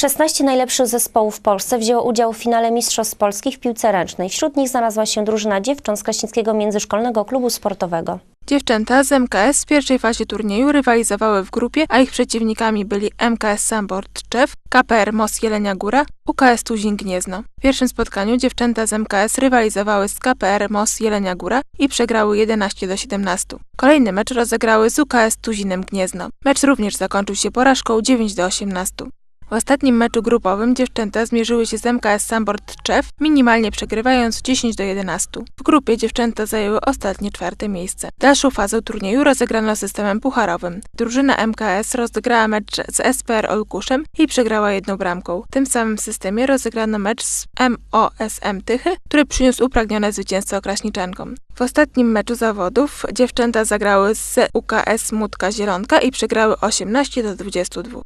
16 najlepszych zespołów w Polsce wzięło udział w finale Mistrzostw Polskich w piłce ręcznej. Wśród nich znalazła się drużyna dziewcząt z Kraśnickiego Międzyszkolnego Klubu Sportowego. Dziewczęta z MKS w pierwszej fazie turnieju rywalizowały w grupie, a ich przeciwnikami byli MKS Sambord Czew, KPR Mos Jelenia Góra, UKS Tuzin Gniezno. W pierwszym spotkaniu dziewczęta z MKS rywalizowały z KPR Mos Jelenia Góra i przegrały 11 do 17. Kolejny mecz rozegrały z UKS Tuzinem Gniezno. Mecz również zakończył się porażką 9 do 18. W ostatnim meczu grupowym dziewczęta zmierzyły się z MKS Sambord Czew, minimalnie przegrywając 10 do 11. W grupie dziewczęta zajęły ostatnie czwarte miejsce. Dalszą fazę turnieju rozegrano systemem pucharowym. Drużyna MKS rozegrała mecz z SPR Olkuszem i przegrała jedną bramką. W tym samym systemie rozegrano mecz z MOSM Tychy, który przyniósł upragnione zwycięstwo kraśniczankom. W ostatnim meczu zawodów dziewczęta zagrały z UKS Mutka Zielonka i przegrały 18 do 22.